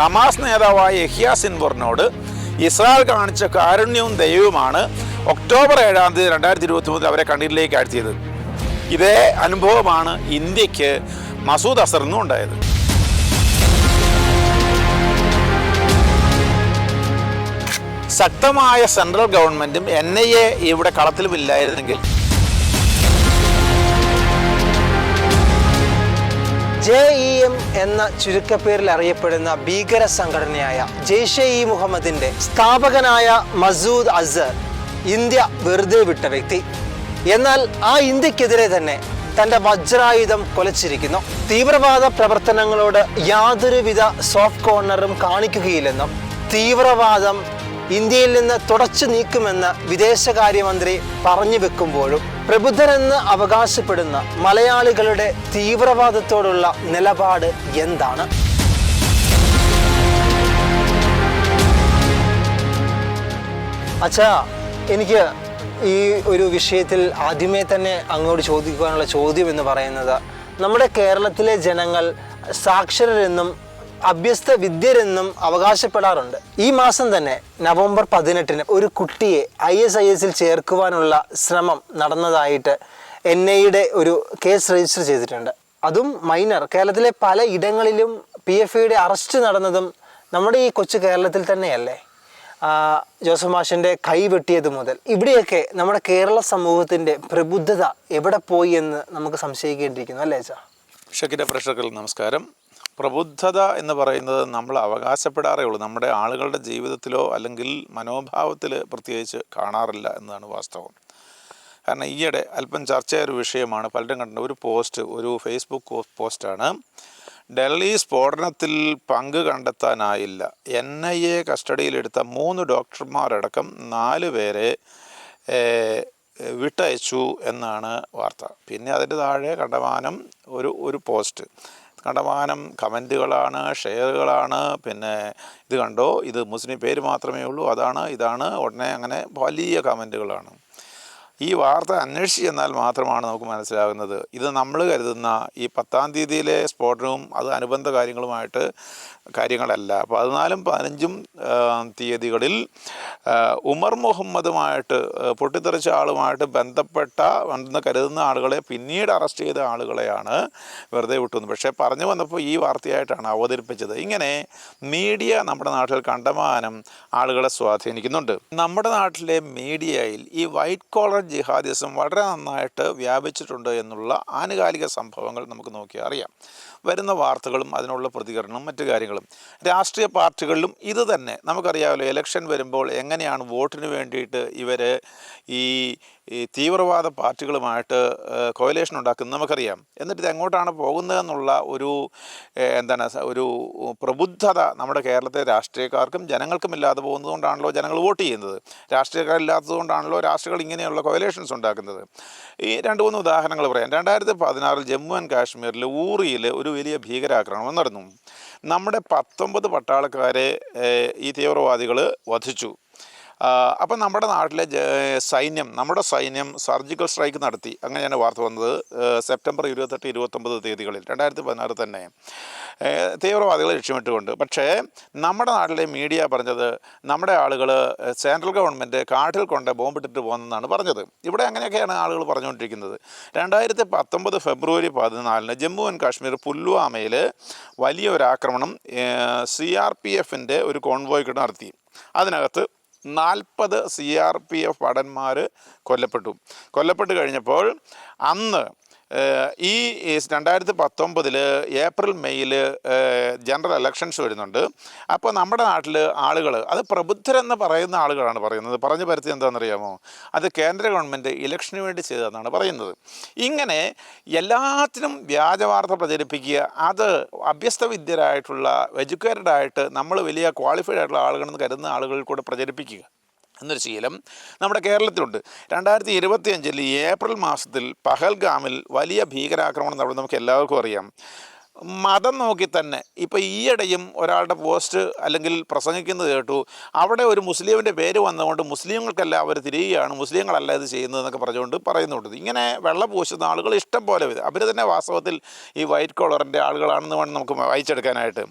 Hamas നേതാവായ Yahya സിൻവറിനോട് Israel കാണിച്ച കാരുണ്യവും ദയവുമാണ് ഒക്ടോബർ ഏഴാം തീയതി രണ്ടായിരത്തി ഇരുപത്തി മൂന്നിൽ അവരെ കണ്ണീരിലേക്ക് ആഴ്ത്തിയത്. ഇതേ അനുഭവമാണ് ഇന്ത്യയ്ക്ക് മസൂദ് അസറിനും ഉണ്ടായത്. ശക്തമായ സെൻട്രൽ ഗവൺമെന്റും എൻ ഐ എ ഇവിടെ കളത്തിലുമില്ലായിരുന്നെങ്കിൽ ജെ ഇ എം എന്ന ചുരുക്കപ്പേരിൽ അറിയപ്പെടുന്ന ഭീകര സംഘടനയായ ജെയ്ഷെ ഇ മുഹമ്മദിന്റെ സ്ഥാപകനായ മസൂദ് അസർ ഇന്ത്യ വെറുതെ വിട്ട വ്യക്തി. എന്നാൽ ആ ഇന്ത്യക്കെതിരെ തന്നെ തന്റെ വജ്രായുധം കൊലച്ചിരിക്കുന്നു. തീവ്രവാദ പ്രവർത്തനങ്ങളോട് യാതൊരുവിധ സോഫ്റ്റ് കോർണറും കാണിക്കുകയില്ലെന്നും തീവ്രവാദം ഇന്ത്യയിൽ നിന്ന് തുടച്ചു നീക്കുമെന്ന് വിദേശകാര്യമന്ത്രി പറഞ്ഞു വെക്കുമ്പോഴും പ്രബുദ്ധരെന്ന് അവകാശപ്പെടുന്ന മലയാളികളുടെ തീവ്രവാദത്തോടുള്ള നിലപാട് എന്താണ്? അച്ഛാ എനിക്ക് ഈ ഒരു വിഷയത്തിൽ ആദ്യമേ തന്നെ അങ്ങോട്ട് ചോദിക്കുവാനുള്ള ചോദ്യം എന്ന് പറയുന്നത് നമ്മുടെ കേരളത്തിലെ ജനങ്ങൾ സാക്ഷരരെന്നും അഭ്യസ്ത വിദ്യരെന്നും അവകാശപ്പെടാറുണ്ട്. ഈ മാസം തന്നെ നവംബർ പതിനെട്ടിന് ഒരു കുട്ടിയെ ഐ എസ് ഐ എസിൽ ചേർക്കുവാനുള്ള ശ്രമം നടന്നതായിട്ട് എൻ ഐയുടെ ഒരു കേസ് രജിസ്റ്റർ ചെയ്തിട്ടുണ്ട്. അതും മൈനർ. കേരളത്തിലെ പല ഇടങ്ങളിലും പി എഫ് ഐയുടെ അറസ്റ്റ് നടന്നതും നമ്മുടെ ഈ കൊച്ചു കേരളത്തിൽ തന്നെയല്ലേ? ജോസഫ് മാഷിന്റെ കൈ വെട്ടിയത് മുതൽ. ഇവിടെയൊക്കെ നമ്മുടെ കേരള സമൂഹത്തിന്റെ പ്രബുദ്ധത എവിടെ പോയി എന്ന് നമുക്ക് സംശയിക്കേണ്ടിയിരിക്കുന്നു അല്ലേ ചാ ഷക്കിന്റെ പ്രേക്ഷകർക്ക് നമസ്കാരം. പ്രബുദ്ധത എന്ന് പറയുന്നത് നമ്മൾ അവകാശപ്പെടാറേ ഉള്ളൂ. നമ്മുടെ ആളുകളുടെ ജീവിതത്തിലോ അല്ലെങ്കിൽ മനോഭാവത്തിൽ പ്രത്യേകിച്ച് കാണാറില്ല എന്നതാണ് വാസ്തവം. കാരണം ഈയിടെ അല്പം ചർച്ചയായ ഒരു വിഷയമാണ്. പലരും കണ്ട ഒരു പോസ്റ്റ് ഒരു ഫേസ്ബുക്ക് പോസ്റ്റാണ്. ഡൽഹി സ്ഫോടനത്തിൽ പങ്ക് കണ്ടെത്താനായില്ല. എൻ ഐ എ കസ്റ്റഡിയിലെടുത്ത മൂന്ന് ഡോക്ടർമാരടക്കം നാല് പേരെ വിട്ടയച്ചു എന്നാണ് വാർത്ത. പിന്നെ അതിന്റെ താഴെ കണ്ടമാനം ഒരു ഒരു പോസ്റ്റ്. കണ്ടമാനം കമന്റുകളാണ് ഷെയറുകളാണ്. പിന്നെ ഇത് കണ്ടോ? ഇത് മുസ്ലിം പേര് മാത്രമേ ഉള്ളൂ. അതാണ് ഇതാണ്. ഉടനെ അങ്ങനെ വലിയ കമന്റുകളാണ്. ഈ വാർത്ത അന്വേഷിച്ച് ചെന്നാൽ മാത്രമാണ് നമുക്ക് മനസ്സിലാകുന്നത്. ഇത് നമ്മൾ കരുതുന്ന ഈ പത്താം തീയതിയിലെ സ്ഫോടനവും അത് അനുബന്ധ കാര്യങ്ങളുമായിട്ട് കാര്യങ്ങളല്ല. പതിനാലും പതിനഞ്ചും തീയതികളിൽ ഉമർ മുഹമ്മദുമായിട്ട് പൊട്ടിത്തെറിച്ച ആളുമായിട്ട് ബന്ധപ്പെട്ട എന്ന് കരുതുന്ന ആളുകളെ പിന്നീട് അറസ്റ്റ് ചെയ്ത ആളുകളെയാണ് വെറുതെ വിട്ടുന്നത്. പക്ഷേ പറഞ്ഞു വന്നപ്പോൾ ഈ വാർത്തയായിട്ടാണ് അവതരിപ്പിച്ചത്. ഇങ്ങനെ മീഡിയ നമ്മുടെ നാട്ടിൽ കണ്ടമാനം ആളുകളെ സ്വാധീനിക്കുന്നുണ്ട്. നമ്മുടെ നാട്ടിലെ മീഡിയയിൽ ഈ വൈറ്റ് കോളർ ജിഹാദിസം വളരെ നന്നായിട്ട് വ്യാപിച്ചിട്ടുണ്ട് എന്നുള്ള ആനുകാലിക സംഭവങ്ങൾ നമുക്ക് നോക്കിയാൽ അറിയാം വരുന്ന വാർത്തകളും അതിനുള്ള പ്രതികരണവും മറ്റു കാര്യങ്ങളും. രാഷ്ട്രീയ പാർട്ടികളിലും ഇത് തന്നെ. നമുക്കറിയാമല്ലോ ഇലക്ഷൻ വരുമ്പോൾ എങ്ങനെയാണ് വോട്ടിന് വേണ്ടിയിട്ട് ഇവർ ഈ തീവ്രവാദ പാർട്ടികളുമായിട്ട് കോയലേഷൻ ഉണ്ടാക്കുന്നത് നമുക്കറിയാം. എന്നിട്ട് ഇത് എങ്ങോട്ടാണ് പോകുന്നതെന്നുള്ള ഒരു എന്താണ് ഒരു പ്രബുദ്ധത നമ്മുടെ കേരളത്തെ രാഷ്ട്രീയക്കാർക്കും ജനങ്ങൾക്കും ഇല്ലാതെ പോകുന്നതുകൊണ്ടാണല്ലോ ജനങ്ങൾ വോട്ട് ചെയ്യുന്നത്. രാഷ്ട്രീയക്കാരില്ലാത്തതുകൊണ്ടാണല്ലോ രാഷ്ട്രീയങ്ങൾ ഇങ്ങനെയുള്ള കോയലേഷൻസ് ഉണ്ടാക്കുന്നത്. ഈ രണ്ട് മൂന്ന് ഉദാഹരണങ്ങൾ പറയാം. രണ്ടായിരത്തി പതിനാറിൽ ജമ്മു ആൻഡ് കാശ്മീരിൽ ഊറിയിൽ ഒരു വലിയ ഭീകരാക്രമണം നടന്നു. നമ്മുടെ പത്തൊമ്പത് പട്ടാളക്കാരെ ഈ തീവ്രവാദികൾ വധിച്ചു. അപ്പം നമ്മുടെ നാട്ടിലെ സൈന്യം നമ്മുടെ സൈന്യം സർജിക്കൽ സ്ട്രൈക്ക് നടത്തി. അങ്ങനെയാണ് വാർത്ത വന്നത്. സെപ്റ്റംബർ ഇരുപത്തെട്ട് ഇരുപത്തൊമ്പത് തീയതികളിൽ രണ്ടായിരത്തി പതിനാറ് തന്നെ തീവ്രവാദികൾ ലക്ഷ്യമിട്ടുകൊണ്ട്. പക്ഷേ നമ്മുടെ നാട്ടിലെ മീഡിയ പറഞ്ഞത് നമ്മുടെ ആളുകൾ സെൻട്രൽ ഗവൺമെന്റ് കാട്ടിൽ കൊണ്ട് ബോംബിട്ടിട്ട് പോകുന്നതെന്നാണ് പറഞ്ഞത്. ഇവിടെ അങ്ങനെയൊക്കെയാണ് ആളുകൾ പറഞ്ഞുകൊണ്ടിരിക്കുന്നത്. രണ്ടായിരത്തി പത്തൊമ്പത് ഫെബ്രുവരി പതിനാലിന് ജമ്മു ആൻഡ് കാശ്മീർ പുൽവാമയിൽ വലിയൊരു ആക്രമണം സി ആർ പി എഫിന്റെ ഒരു കോൺവോയ്ക്ക് നടത്തി. അതിനകത്ത് നാൽപ്പത് സി ആർ പി എഫ് ഭടന്മാർ കൊല്ലപ്പെട്ടു. കൊല്ലപ്പെട്ട് കഴിഞ്ഞപ്പോൾ അന്ന് ഈ രണ്ടായിരത്തി പത്തൊമ്പതിൽ ഏപ്രിൽ മെയ്യിൽ ജനറൽ എലക്ഷൻസ് വരുന്നുണ്ട്. അപ്പോൾ നമ്മുടെ നാട്ടിൽ ആളുകൾ അത് പ്രബുദ്ധരെന്ന് പറയുന്ന ആളുകളാണ് പറയുന്നത്. പറഞ്ഞു പരത്തി എന്താണെന്നറിയാമോ? അത് കേന്ദ്ര ഗവൺമെന്റ് ഇലക്ഷന് വേണ്ടി ചെയ്തതെന്നാണ് പറയുന്നത്. ഇങ്ങനെ എല്ലാത്തിനും വ്യാജ വാർത്ത പ്രചരിപ്പിക്കുക അത് അഭ്യസ്ത വിദ്യരായിട്ടുള്ള എഡ്യൂക്കേറ്റഡ് ആയിട്ട് നമ്മൾ വലിയ ക്വാളിഫൈഡ് ആയിട്ടുള്ള ആളുകളെന്ന് കരുതുന്ന ആളുകളിൽ കൂടെ പ്രചരിപ്പിക്കുക. എന്നൊരു ശീലം നമ്മുടെ കേരളത്തിലുണ്ട്. രണ്ടായിരത്തി ഇരുപത്തിയഞ്ചിൽ ഏപ്രിൽ മാസത്തിൽ പഹൽഗാമിൽ വലിയ ഭീകരാക്രമണം നടന്നു നമുക്ക് എല്ലാവർക്കും അറിയാം. മതം നോക്കി തന്നെ ഇപ്പോൾ ഈയിടെയും ഒരാളുടെ പോസ്റ്റ് അല്ലെങ്കിൽ പ്രസംഗിക്കുന്നത് കേട്ടു. അവിടെ ഒരു മുസ്ലിമിന്റെ പേര് വന്നതുകൊണ്ട് മുസ്ലിങ്ങൾക്കല്ല അവർ തിരിയുകയാണ്. മുസ്ലിങ്ങളല്ല ഇത് ചെയ്യുന്നതെന്നൊക്കെ പറഞ്ഞുകൊണ്ട് പറയുന്നുണ്ട്. ഇങ്ങനെ വെള്ളം പൂശുന്ന ആളുകൾ ഇഷ്ടം പോലെ വരും. അവർ തന്നെ വാസ്തവത്തിൽ ഈ വൈറ്റ് കോളറിന്റെ ആളുകളാണെന്ന് വേണം നമുക്ക് വായിച്ചെടുക്കാനായിട്ട്.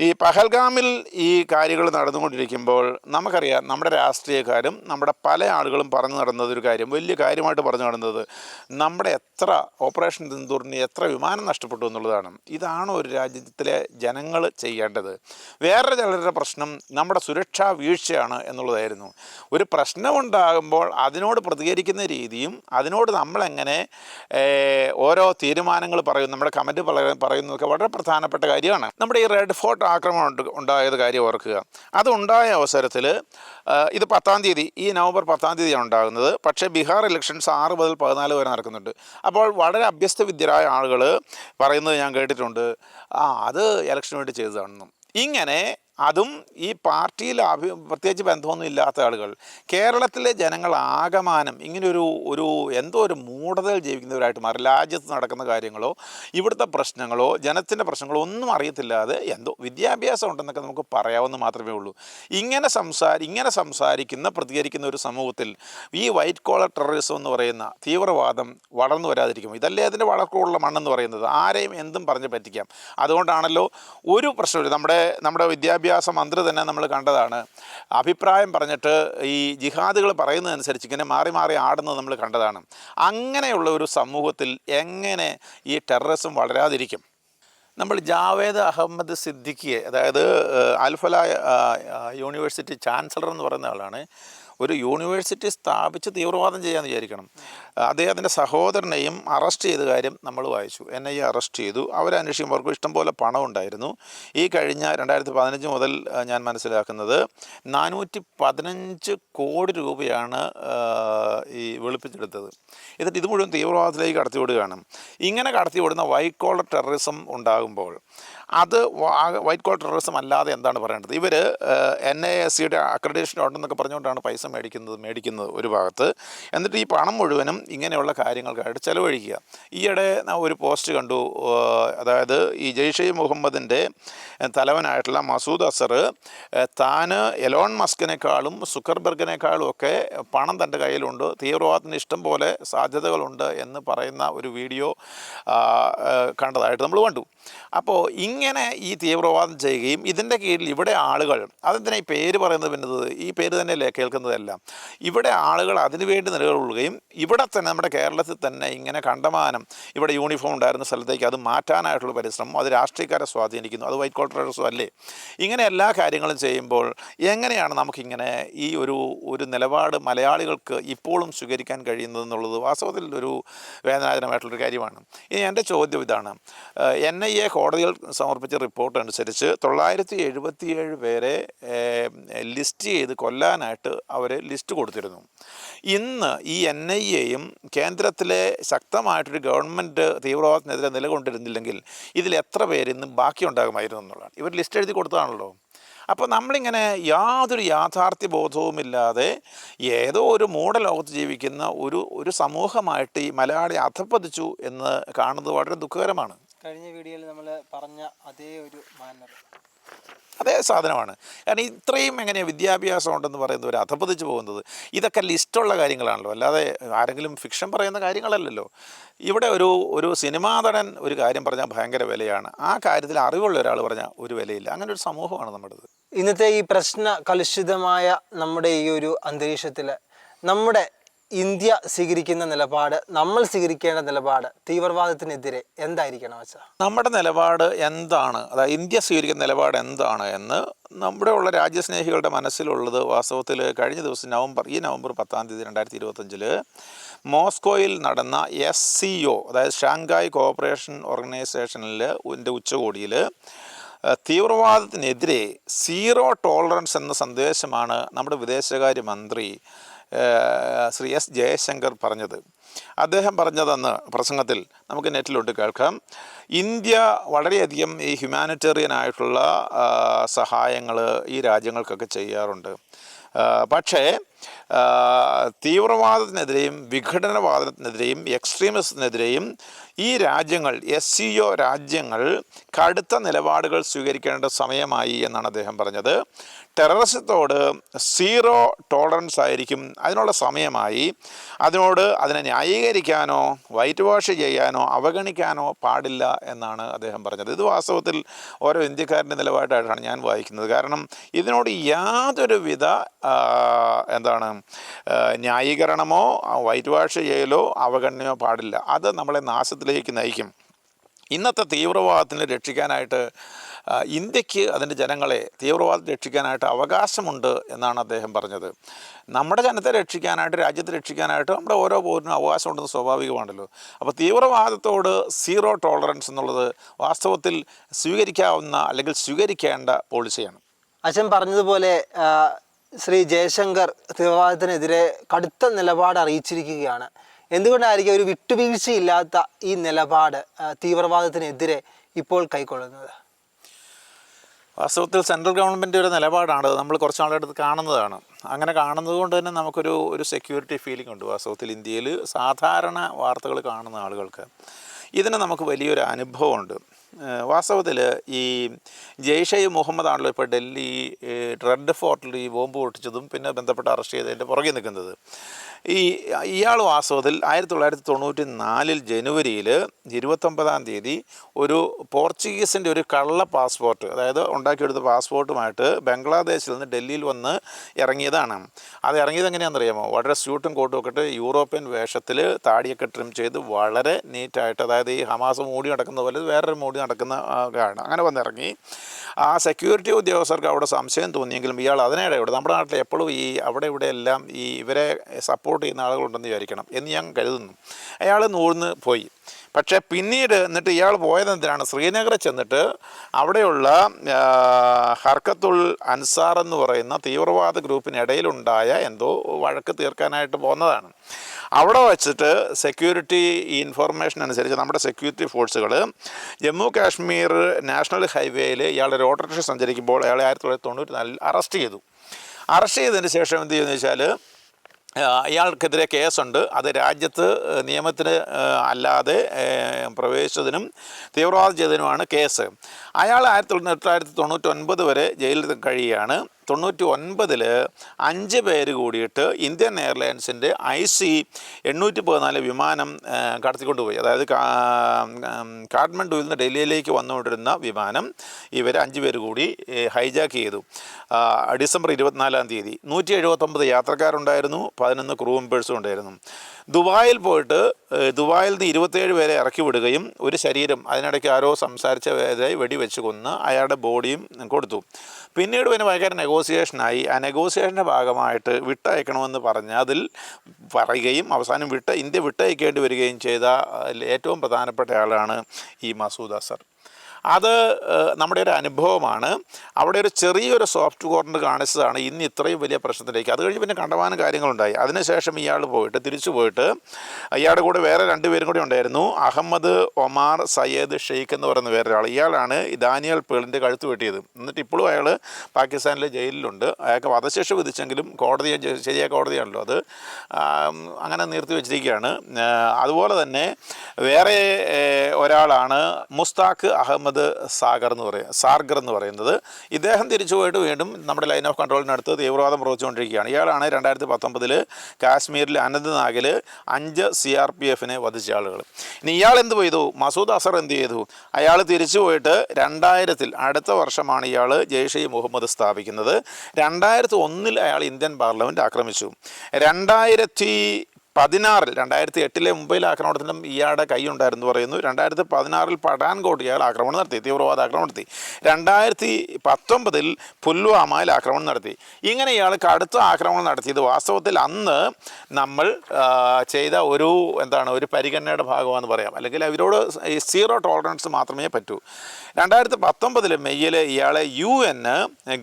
ഈ പഹൽഗാമിൽ ഈ കാര്യങ്ങൾ നടന്നുകൊണ്ടിരിക്കുമ്പോൾ നമുക്കറിയാം നമ്മുടെ രാഷ്ട്രീയക്കാരും നമ്മുടെ പല ആളുകളും പറഞ്ഞു നടന്നത് ഒരു കാര്യം വലിയ കാര്യമായിട്ട് പറഞ്ഞു നടന്നത് നമ്മുടെ എത്ര ഓപ്പറേഷൻ സിന്ദൂറിന് എത്ര വിമാനം നഷ്ടപ്പെട്ടു എന്നുള്ളതാണ്. ഇതാണോ ഒരു രാജ്യത്തിലെ ജനങ്ങൾ ചെയ്യേണ്ടത്? വേറെ ചിലരുടെ പ്രശ്നം നമ്മുടെ സുരക്ഷാ വീഴ്ചയാണ് എന്നുള്ളതായിരുന്നു. ഒരു പ്രശ്നമുണ്ടാകുമ്പോൾ അതിനോട് പ്രതികരിക്കുന്ന രീതിയും അതിനോട് നമ്മളെങ്ങനെ ഓരോ തീരുമാനങ്ങൾ പറയും നമ്മുടെ കമന്റ് പറയുന്നതൊക്കെ വളരെ പ്രധാനപ്പെട്ട കാര്യമാണ്. നമ്മുടെ ഈ റെഡ് ഫോർട്ട് ആക്രമണം ഉണ്ട്- ഉണ്ടായത് കാര്യം ഓർക്കുക. അതുണ്ടായ അവസരത്തിൽ ഇത് പത്താം തീയതി ഈ നവംബർ പത്താം തീയതിയാണ് ഉണ്ടാകുന്നത്. പക്ഷേ ബീഹാർ ഇലക്ഷൻസ് ആറ് മുതൽ പതിനാല് വരെ നടക്കുന്നുണ്ട്. അപ്പോൾ വളരെ അഭ്യസ്തവിദ്യരായ ആളുകൾ പറയുന്നത് ഞാൻ കേട്ടിട്ടുണ്ട്. ആ അത് ഇലക്ഷന് വേണ്ടി ചെയ്തതാണെന്നും. ഇങ്ങനെ അതും ഈ പാർട്ടിയിൽ അഭി പ്രത്യേകിച്ച് ബന്ധമൊന്നും ഇല്ലാത്ത ആളുകൾ. കേരളത്തിലെ ജനങ്ങൾ ആകമാനം ഇങ്ങനൊരു ഒരു എന്തോ ഒരു മൂഢതയിൽ ജീവിക്കുന്നവരായിട്ട് മാറി. രാജ്യത്ത് നടക്കുന്ന കാര്യങ്ങളോ ഇവിടുത്തെ പ്രശ്നങ്ങളോ ജനത്തിന്റെ പ്രശ്നങ്ങളോ ഒന്നും അറിയത്തില്ലാതെ എന്തോ വിദ്യാഭ്യാസം ഉണ്ടെന്നൊക്കെ നമുക്ക് പറയാവുന്ന മാത്രമേ ഉള്ളൂ. ഇങ്ങനെ സംസാരി ഇങ്ങനെ സംസാരിക്കുന്ന പ്രതികരിക്കുന്ന ഒരു സമൂഹത്തിൽ ഈ വൈറ്റ് കോളർ ടെററിസം എന്ന് പറയുന്ന തീവ്രവാദം വളർന്നു വരാതിരിക്കും ഇതല്ലേ അതിന്റെ വളർക്കുള്ള മണ്ണെന്ന് പറയുന്നത്? ആരെയും എന്തും പറഞ്ഞ് പറ്റിക്കാം. അതുകൊണ്ടാണല്ലോ ഒരു പ്രശ്നമില്ല. നമ്മുടെ നമ്മുടെ വിദ്യാഭ്യാസ മന്ത്രി തന്നെ നമ്മൾ കണ്ടതാണ്. അഭിപ്രായം പറഞ്ഞിട്ട് ഈ ജിഹാദുകൾ പറയുന്നതനുസരിച്ച് ഇങ്ങനെ മാറി മാറി ആടുന്നത് നമ്മൾ കണ്ടതാണ്. അങ്ങനെയുള്ള ഒരു സമൂഹത്തിൽ എങ്ങനെ ഈ ടെററിസം വളരാതിരിക്കും? നമ്മൾ ജാവേദ് അഹമ്മദ് സിദ്ദിഖിയെ അതായത് അൽഫല യൂണിവേഴ്സിറ്റി ചാൻസലർ എന്ന് പറയുന്ന ആളാണ്. ഒരു യൂണിവേഴ്സിറ്റി സ്ഥാപിച്ച് തീവ്രവാദം ചെയ്യാമെന്ന് വിചാരിക്കണം. അദ്ദേഹത്തിന്റെ സഹോദരനെയും അറസ്റ്റ് ചെയ്ത കാര്യം നമ്മൾ വായിച്ചു. എൻ ഐ അറസ്റ്റ് ചെയ്തു. അവരന്വേഷിക്കുമ്പോൾ ഇഷ്ടംപോലെ പണം ഉണ്ടായിരുന്നു. ഈ കഴിഞ്ഞ രണ്ടായിരത്തി പതിനഞ്ച് മുതൽ ഞാൻ മനസ്സിലാക്കുന്നത് നാനൂറ്റി പതിനഞ്ച് കോടി രൂപയാണ് ഈ വെളുപ്പിച്ചെടുത്തത്. എന്നിട്ട് ഇത് മുഴുവൻ തീവ്രവാദത്തിലേക്ക് കടത്തിവിടുകയാണ്. ഇങ്ങനെ കടത്തിവിടുന്ന വൈക്കോളർ കോളർ ടെററിസം ഉണ്ടാകുമ്പോൾ അത് വൈറ്റ് കോളർ ടെററിസം അല്ലാതെ എന്താണ് പറയേണ്ടത്? ഇവർ എൻ ഐ എസ് സിയുടെ അക്രഡിറ്റേഷൻ ഉണ്ടെന്നൊക്കെ പറഞ്ഞുകൊണ്ടാണ് പൈസ മേടിക്കുന്നത് മേടിക്കുന്നത് ഒരു ഭാഗത്ത്. എന്നിട്ട് ഈ പണം മുഴുവനും ഇങ്ങനെയുള്ള കാര്യങ്ങൾക്കായിട്ട് ചെലവഴിക്കുക. ഈയിടെ ഒരു പോസ്റ്റ് കണ്ടു അതായത് ഈ ജെയ്ഷെ മുഹമ്മദിന്റെ തലവനായിട്ടുള്ള മസൂദ് അസർ താൻ എലോൺ മസ്കിനേക്കാളും സുക്കർബർഗിനേക്കാളും ഒക്കെ പണം തന്റെ കയ്യിലുണ്ട്. തീവ്രവാദത്തിന് ഇഷ്ടം പോലെ സാധ്യതകളുണ്ട് എന്ന് പറയുന്ന ഒരു വീഡിയോ കണ്ടതായിട്ട് നമ്മൾ കണ്ടു. അപ്പോൾ ഇങ്ങനെ ഈ തീവ്രവാദം ചെയ്യുകയും ഇതിന്റെ കീഴിൽ ഇവിടെ ആളുകൾ അതെന്തിനാ ഈ പേര് പറയുന്നത് പിന്നെ ഈ പേര് തന്നെയല്ലേ കേൾക്കുന്നതെല്ലാം. ഇവിടെ ആളുകൾ അതിനുവേണ്ടി നിലകൊള്ളുകയും ഇവിടെ തന്നെ നമ്മുടെ കേരളത്തിൽ തന്നെ ഇങ്ങനെ കണ്ടമാനം ഇവിടെ യൂണിഫോം ഉണ്ടായിരുന്ന സ്ഥലത്തേക്ക് അത് മാറ്റാനായിട്ടുള്ള പരിശ്രമം അത് രാഷ്ട്രീയക്കാരെ സ്വാധീനിക്കുന്നു അത് വൈറ്റ് കോട്ടറസും അല്ലേ? ഇങ്ങനെ എല്ലാ കാര്യങ്ങളും ചെയ്യുമ്പോൾ എങ്ങനെയാണ് നമുക്കിങ്ങനെ ഈ ഒരു ഒരു നിലപാട് മലയാളികൾക്ക് ഇപ്പോഴും സ്വീകരിക്കാൻ കഴിയുന്നതെന്നുള്ളത് വാസ്തവത്തിൽ ഒരു വേദനാജനമായിട്ടുള്ളൊരു കാര്യമാണ്. ഇനി എന്റെ ചോദ്യം ഇതാണ്. എൻ ഐ എ കോടതിയിൽ സമർപ്പിച്ച റിപ്പോർട്ട് അനുസരിച്ച് തൊള്ളായിരത്തി എഴുപത്തിയേഴ് പേരെ ലിസ്റ്റ് ചെയ്ത് കൊല്ലാനായിട്ട് അവർ ലിസ്റ്റ് കൊടുത്തിരുന്നു. ഇന്ന് ഈ എൻ ഐ എയും കേന്ദ്രത്തിലെ ശക്തമായിട്ടൊരു ഗവൺമെന്റ് തീവ്രവാദത്തിനെതിരെ നിലകൊണ്ടിരുന്നില്ലെങ്കിൽ ഇതിൽ എത്ര പേര് ഇന്ന് ബാക്കിയുണ്ടാകുമായിരുന്നു എന്നുള്ളതാണ്. ഇവർ ലിസ്റ്റ് എഴുതി കൊടുത്തതാണല്ലോ. അപ്പോൾ നമ്മളിങ്ങനെ യാതൊരു യാഥാർത്ഥ്യ ബോധവുമില്ലാതെ ഏതോ ഒരു മൂഢലോകത്ത് ജീവിക്കുന്ന ഒരു ഒരു സമൂഹമായിട്ട് ഈ മലയാളി അധപ്പതിച്ചു എന്ന് കാണുന്നത് വളരെ ദുഃഖകരമാണ്. കഴിഞ്ഞ വീഡിയോയിൽ നമ്മൾ പറഞ്ഞ അതേ ഒരു മാനർ അതേ സാധനമാണ്. കാരണം ഇത്രയും എങ്ങനെയാണ് വിദ്യാഭ്യാസം ഉണ്ടെന്ന് പറയുന്നത് ഒരു അധപ്പതിച്ച് പോകുന്നത്? ഇതൊക്കെ ലിസ്റ്റുള്ള കാര്യങ്ങളാണല്ലോ. അല്ലാതെ ആരെങ്കിലും ഫിക്ഷൻ പറയുന്ന കാര്യങ്ങളല്ലല്ലോ. ഇവിടെ ഒരു ഒരു സിനിമാ നടൻ ഒരു കാര്യം പറഞ്ഞാൽ ഭയങ്കര വിലയാണ്. ആ കാര്യത്തിൽ അറിവുള്ള ഒരാൾ പറഞ്ഞാൽ ഒരു വിലയില്ല. അങ്ങനെ ഒരു സമൂഹമാണ് നമ്മുടേത്. ഇന്നത്തെ ഈ പ്രശ്ന കലുഷിതമായ നമ്മുടെ ഈ ഒരു അന്തരീക്ഷത്തിൽ നമ്മുടെ ഇന്ത്യ സ്വീകരിക്കുന്ന നിലപാട് നമ്മൾ സ്വീകരിക്കേണ്ട നിലപാട് തീവ്രവാദത്തിനെതിരെ എന്തായിരിക്കണം വെച്ചാൽ നമ്മുടെ നിലപാട് എന്താണ്? അതായത് ഇന്ത്യ സ്വീകരിക്കുന്ന നിലപാട് എന്താണ് എന്ന് നമ്മുടെ ഉള്ള രാജ്യസ്നേഹികളുടെ മനസ്സിലുള്ളത് വാസ്തവത്തിൽ കഴിഞ്ഞ ദിവസം നവംബർ ഈ നവംബർ പത്താം തീയതി രണ്ടായിരത്തി ഇരുപത്തഞ്ചിൽ മോസ്കോയിൽ നടന്ന എസ് സി ഒ അതായത് ഷാങ്കായ് കോഓപ്പറേഷൻ ഓർഗനൈസേഷനിൽ ഉച്ചകോടിയിൽ തീവ്രവാദത്തിനെതിരെ സീറോ ടോളറൻസ് എന്ന സന്ദേശമാണ് നമ്മുടെ വിദേശകാര്യ മന്ത്രി ശ്രീ എസ് ജയശങ്കർ പറഞ്ഞത്. അദ്ദേഹം പറഞ്ഞതെന്ന് പ്രസംഗത്തിൽ നമുക്ക് നെറ്റിലോട്ട് കേൾക്കാം. ഇന്ത്യ വളരെയധികം ഈ ഹ്യൂമാനിറ്റേറിയൻ ആയിട്ടുള്ള സഹായങ്ങൾ ഈ രാജ്യങ്ങൾക്കൊക്കെ ചെയ്യാറുണ്ട്. പക്ഷേ തീവ്രവാദത്തിനെതിരെയും വിഘടനവാദത്തിനെതിരെയും എക്സ്ട്രീമിസത്തിനെതിരെയും ഈ രാജ്യങ്ങൾ എസ് സി ഒ രാജ്യങ്ങൾ കടുത്ത നിലപാടുകൾ സ്വീകരിക്കേണ്ട സമയമായി എന്നാണ് അദ്ദേഹം പറഞ്ഞത്. ടെററിസത്തോട് സീറോ ടോളറൻസ് ആയിരിക്കും അതിനുള്ള സമയമായി. അതിനോട് അതിനെ ന്യായീകരിക്കാനോ വൈറ്റ് വാഷ് ചെയ്യാനോ അവഗണിക്കാനോ പാടില്ല എന്നാണ് അദ്ദേഹം പറഞ്ഞത്. ഇത് വാസ്തവത്തിൽ ഓരോ ഇന്ത്യക്കാരന്റെ നിലപാടായിട്ടാണ് ഞാൻ വായിക്കുന്നത്. കാരണം ഇതിനോട് യാതൊരു വിധ എന്താണ് ന്യായീകരണമോ വൈറ്റ് വാഷ് ചെയ്യലോ അവഗണനയോ പാടില്ല. അത് നമ്മളെ നാശത്തിലേക്ക് നയിക്കും. ഇന്നത്തെ തീവ്രവാദത്തിനെ രക്ഷിക്കാനായിട്ട് ഇന്ത്യയ്ക്ക് അതിന്റെ ജനങ്ങളെ തീവ്രവാദം രക്ഷിക്കാനായിട്ട് അവകാശമുണ്ട് എന്നാണ് അദ്ദേഹം പറഞ്ഞത്. നമ്മുടെ ജനത്തെ രക്ഷിക്കാനായിട്ട് രാജ്യത്തെ രക്ഷിക്കാനായിട്ട് നമ്മുടെ ഓരോ പൗരനും അവകാശമുണ്ടെന്ന് സ്വാഭാവികമാണല്ലോ. അപ്പോൾ തീവ്രവാദത്തോട് സീറോ ടോളറൻസ് എന്നുള്ളത് വാസ്തവത്തിൽ സ്വീകരിക്കാവുന്ന അല്ലെങ്കിൽ സ്വീകരിക്കേണ്ട പോളിസിയാണ്. അച്ഛൻ പറഞ്ഞതുപോലെ ശ്രീ ജയശങ്കർ തീവ്രവാദത്തിനെതിരെ കടുത്ത നിലപാട് അറിയിച്ചിരിക്കുകയാണ്. എന്തുകൊണ്ടായിരിക്കും ഒരു വിട്ടുവീഴ്ചയില്ലാത്ത ഈ നിലപാട് തീവ്രവാദത്തിനെതിരെ ഇപ്പോൾ കൈക്കൊള്ളുന്നത്? വാസ്തവത്തിൽ സെൻട്രൽ ഗവൺമെന്റ് ഒരു നിലപാടാണ് നമ്മൾ കുറച്ച് നാളെടുത്ത് കാണുന്നതാണ്. അങ്ങനെ കാണുന്നത് കൊണ്ട് തന്നെ നമുക്കൊരു ഒരു സെക്യൂരിറ്റി ഫീലിംഗ് ഉണ്ട് വാസ്തവത്തിൽ ഇന്ത്യയിൽ സാധാരണ വാർത്തകൾ കാണുന്ന ആളുകൾക്ക്. ഇതിന് നമുക്ക് വലിയൊരു അനുഭവമുണ്ട്. വാസ്തവത്തിൽ ഈ ജെയ്ഷെ മുഹമ്മദ് ആണല്ലോ ഇപ്പോൾ ഡൽഹി റെഡ് ഫോർട്ടിൽ ഈ ബോംബ് പൊട്ടിച്ചതും പിന്നെ ബന്ധപ്പെട്ട് അറസ്റ്റ് ചെയ്തതിന്റെ പുറകെ നിൽക്കുന്നത്. ഈ ഇയാൾ വാസ്തവത്തിൽ ആയിരത്തി തൊള്ളായിരത്തി തൊണ്ണൂറ്റി നാലിൽ ജനുവരിയിൽ ഇരുപത്തൊമ്പതാം തീയതി ഒരു പോർച്ചുഗീസിന്റെ ഒരു കള്ള പാസ്പോർട്ട് അതായത് ഉണ്ടാക്കിയെടുത്ത പാസ്പോർട്ടുമായിട്ട് ബംഗ്ലാദേശിൽ നിന്ന് ഡൽഹിയിൽ വന്ന് ഇറങ്ങിയതാണ്. അത് ഇറങ്ങിയത് എങ്ങനെയാണെന്നറിയാമോ? വളരെ സ്യൂട്ടും കോട്ടും ഒക്കെ ഇട്ട് യൂറോപ്യൻ വേഷത്തിൽ താടിയൊക്കെ ട്രിം ചെയ്ത് വളരെ നീറ്റായിട്ട് അതായത് ഈ ഹമാസ് മൂടി നടക്കുന്ന പോലെ വേറൊരു മൂടി നടക്കുന്ന ആണ് അങ്ങനെ വന്നിറങ്ങി. ആ സെക്യൂരിറ്റി ഉദ്യോഗസ്ഥർക്ക് അവിടെ സംശയം തോന്നിയെങ്കിലും ഇയാൾ അതിനിടെ നമ്മുടെ നാട്ടിൽ എപ്പോഴും ഈ അവിടെ ഇവിടെ എല്ലാം ഈ ഇവരെ സപ്പോർട്ട് ചെയ്യുന്ന ആളുകളുണ്ടെന്ന് വിചാരിക്കണം എന്ന് ഞാൻ കരുതുന്നു. അയാൾ നൂർന്ന് പോയി. പക്ഷേ പിന്നീട് എന്നിട്ട് ഇയാൾ പോയത് എന്തിനാണ് ശ്രീനഗറിൽ ചെന്നിട്ട് അവിടെയുള്ള ഹർക്കത്തുൽ അൻസാർ എന്ന് പറയുന്ന തീവ്രവാദ ഗ്രൂപ്പിനിടയിലുണ്ടായ എന്തോ വഴക്ക് തീർക്കാനായിട്ട് പോകുന്നതാണ് അവിടെ വച്ചിട്ട് സെക്യൂരിറ്റി ഇൻഫർമേഷൻ അനുസരിച്ച് നമ്മുടെ സെക്യൂരിറ്റി ഫോഴ്സുകൾ ജമ്മു കാശ്മീർ നാഷണൽ ഹൈവേയിൽ ഇയാളുടെ ഓട്ടോറിക്ഷ സഞ്ചരിക്കുമ്പോൾ അയാളെ ആയിരത്തി തൊള്ളായിരത്തി തൊണ്ണൂറ്റി നാലിൽ അറസ്റ്റ് ചെയ്തു. അറസ്റ്റ് ചെയ്തതിന് ശേഷം എന്ത് ചെയ്യുമെന്ന് വെച്ചാൽ ഇയാൾക്കെതിരെ കേസുണ്ട്. അത് രാജ്യത്ത് നിയമത്തിന് അല്ലാതെ പ്രവേശിച്ചതിനും തീവ്രവാദം ചെയ്തതിനുമാണ് കേസ്. അയാൾ ആയിരത്തി തൊള്ളായിരത്തി തൊണ്ണൂറ്റൊൻപത് വരെ ജയിലിൽ കഴിയുകയാണ്. തൊണ്ണൂറ്റി ഒൻപതിൽ അഞ്ച് പേര് കൂടിയിട്ട് ഇന്ത്യൻ എയർലൈൻസിന്റെ ഐ സി എണ്ണൂറ്റി പതിനാല് വിമാനം കടത്തിക്കൊണ്ടുപോയി. അതായത് കാഠ്മണ്ഡുവിൽ നിന്ന് ഡൽഹിയിലേക്ക് വന്നുകൊണ്ടിരുന്ന വിമാനം ഇവർ അഞ്ച് പേര് കൂടി ഹൈജാക്ക് ചെയ്തു. ഡിസംബർ ഇരുപത്തിനാലാം തീയതി നൂറ്റി എഴുപത്തൊമ്പത് യാത്രക്കാരുണ്ടായിരുന്നു പതിനൊന്ന് ക്രൂ മെമ്പേഴ്സും ഉണ്ടായിരുന്നു. ദുബായിൽ പോയിട്ട് ദുബായിൽ നിന്ന് ഇരുപത്തേഴ് പേരെ ഇറക്കി വിടുകയും ഒരു ശരീരം അതിനിടയ്ക്ക് ആരോ സംസാരിച്ച വേദനായി വെടിവെച്ച് കൊന്ന് അയാളുടെ ബോഡിയും കൊടുത്തു. പിന്നീട് പിന്നെ ഭയങ്കര നെഗോസിയേഷനായി ആ നെഗോസിയേഷന്റെ ഭാഗമായിട്ട് വിട്ടയക്കണമെന്ന് പറഞ്ഞ് അതിൽ പറയുകയും അവസാനം വിട്ട ഇന്ത്യ വിട്ടയക്കേണ്ടി വരികയും ചെയ്ത ഏറ്റവും പ്രധാനപ്പെട്ട ആളാണ് ഈ മസൂദ് അസർ. അത് നമ്മുടെ ഒരു അനുഭവമാണ്. അവിടെ ഒരു ചെറിയൊരു സോഫ്റ്റ് കോർണർ കാണിച്ചതാണ് ഇന്ന് ഇത്രയും വലിയ പ്രശ്നത്തിലേക്ക്. അത് കഴിഞ്ഞ് പിന്നെ കണ്ടമാനം കാര്യങ്ങളുണ്ടായി. അതിനുശേഷം ഇയാൾ പോയിട്ട് തിരിച്ചു പോയിട്ട് ഇയാളുടെ കൂടെ വേറെ രണ്ടുപേരും കൂടി ഉണ്ടായിരുന്നു. അഹമ്മദ് ഒമാർ സയ്യദ് ഷെയ്ഖ് എന്ന് പറയുന്ന വേറൊരാൾ. ഇയാളാണ് ദാനിയൽ പേളിന്റെ കഴുത്ത് വെട്ടിയത്. എന്നിട്ട് ഇപ്പോഴും അയാൾ പാകിസ്ഥാനിലെ ജയിലിലുണ്ട്. അയാൾക്ക് വധശിക്ഷ വിധിച്ചെങ്കിലും കോടതി ശരിയായ കോടതിയാണല്ലോ അത്. അങ്ങനെ നിർത്തി വെച്ചിരിക്കുകയാണ്. അതുപോലെ തന്നെ വേറെ ഒരാളാണ് മുസ്താഖ് അഹമ്മദ് സാഗർ എന്ന് പറയുക സാർഗർ എന്ന് പറയുന്നത്. ഇദ്ദേഹം തിരിച്ചു പോയിട്ട് വീണ്ടും നമ്മുടെ ലൈൻ ഓഫ് കൺട്രോളിനടുത്ത് തീവ്രവാദം പ്രവർത്തിച്ചുകൊണ്ടിരിക്കുകയാണ് ഇയാളാണ് രണ്ടായിരത്തി പത്തൊമ്പതിൽ കാശ്മീരിൽ അനന്ത്നാഗിൽ അഞ്ച് സി ആർ പി എഫിനെ വധിച്ച ആളുകൾ ഇനി ഇയാൾ എന്ത് ചെയ്തു? മസൂദ് അസർ എന്ത് ചെയ്തു? അയാൾ തിരിച്ചു പോയിട്ട് രണ്ടായിരത്തിൽ അടുത്ത വർഷമാണ് ഇയാൾ ജെയ്ഷെ മുഹമ്മദ് സ്ഥാപിക്കുന്നത്. രണ്ടായിരത്തി ഒന്നിൽ അയാൾ ഇന്ത്യൻ പാർലമെന്റ് ആക്രമിച്ചു. രണ്ടായിരത്തി പതിനാറിൽ രണ്ടായിരത്തി എട്ടിലെ മുംബൈയിൽ ആക്രമണത്തിനും ഇയാളുടെ കൈയുണ്ടായിരുന്നു പറയുന്നു. രണ്ടായിരത്തി പതിനാറിൽ പഠാൻകോട്ട് ഇയാൾ ആക്രമണം നടത്തി തീവ്രവാദ ആക്രമണം നടത്തി. രണ്ടായിരത്തി പത്തൊമ്പതിൽ പുൽവാമയിൽ ആക്രമണം നടത്തി. ഇങ്ങനെ ഇയാൾ കടുത്ത ആക്രമണം നടത്തിയത് വാസ്തവത്തിൽ അന്ന് നമ്മൾ ചെയ്ത ഒരു എന്താണ് ഒരു പരിഗണനയുടെ ഭാഗമാണെന്ന് പറയാം. അല്ലെങ്കിൽ അവരോട് സീറോ ടോളറൻസ് മാത്രമേ പറ്റൂ. രണ്ടായിരത്തി പത്തൊമ്പതിൽ മെയ്യിൽ ഇയാളെ യു എൻ